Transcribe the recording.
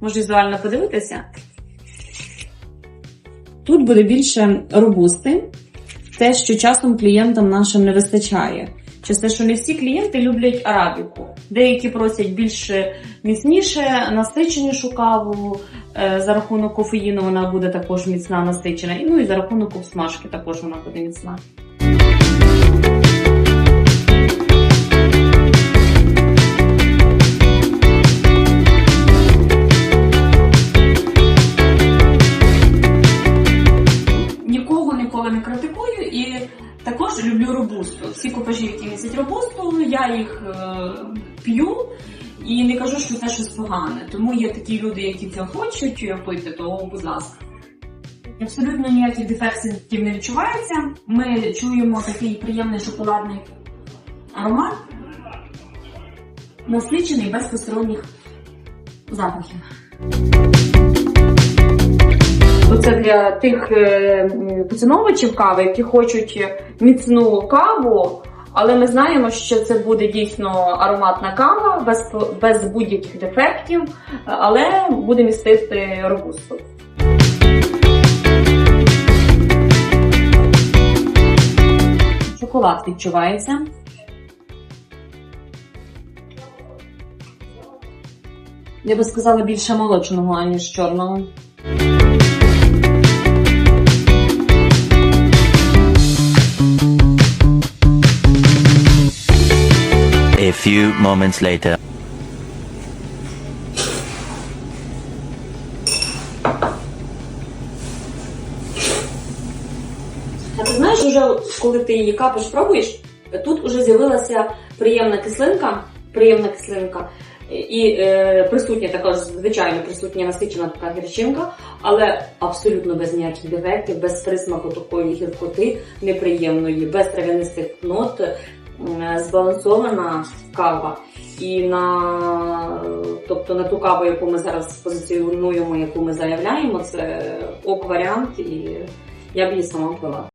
Може візуально подивитися. Тут буде більше робусти, те, що часом клієнтам нашим не вистачає. Через те, що не всі клієнти люблять арабіку. Деякі просять більш міцніше, насиченішу каву. Е, За рахунок кофеїну вона буде також міцна, насичена. Ну і за рахунок обсмажки також вона буде міцна. Ніколи не критикую і також люблю робусту. Всі купажі, які місять робусту, я їх е, п'ю і не кажу, що це щось погане. Тому є такі люди, які це хочуть пити, то будь ласка. Абсолютно ніяких дефектів не відчувається. Ми чуємо такий приємний шоколадний аромат, насичений без посторонніх запахів. Для тих е, поціновувачів кави, які хочуть міцну каву, але ми знаємо, що це буде дійсно ароматна кава без, без будь-яких дефектів, але буде містити робусту. Шоколад відчувається. Я би сказала більше молочного, аніж чорного. Few moments later. А ти знаєш, уже коли ти її капиш, пробуєш, тут уже з'явилася приємна кислинка, приємна кислинка. І е, присутня також, звичайно, присутня насичена така гірчинка, але абсолютно без ніяких дефектів, без присмаку такої гіркоти неприємної, без трав'янистих нот, збалансована кава. І на, тобто на ту каву, яку ми зараз позиціонуємо, яку ми заявляємо, це ок варіант, і я б її сама пила.